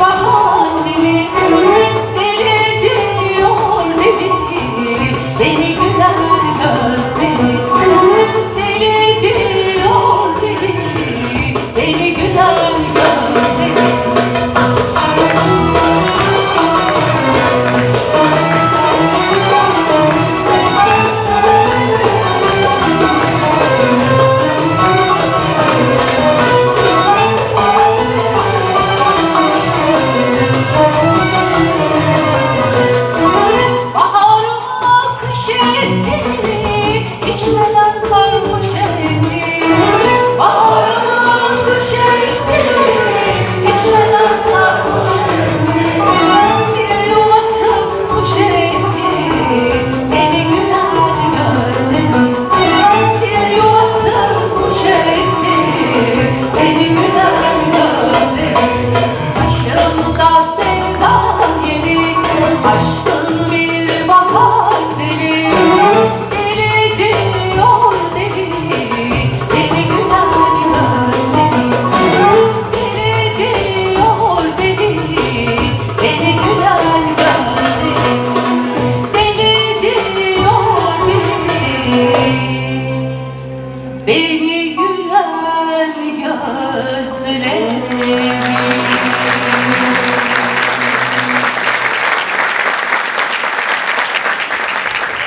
bahar zili Deli diyor deli Beni Baby.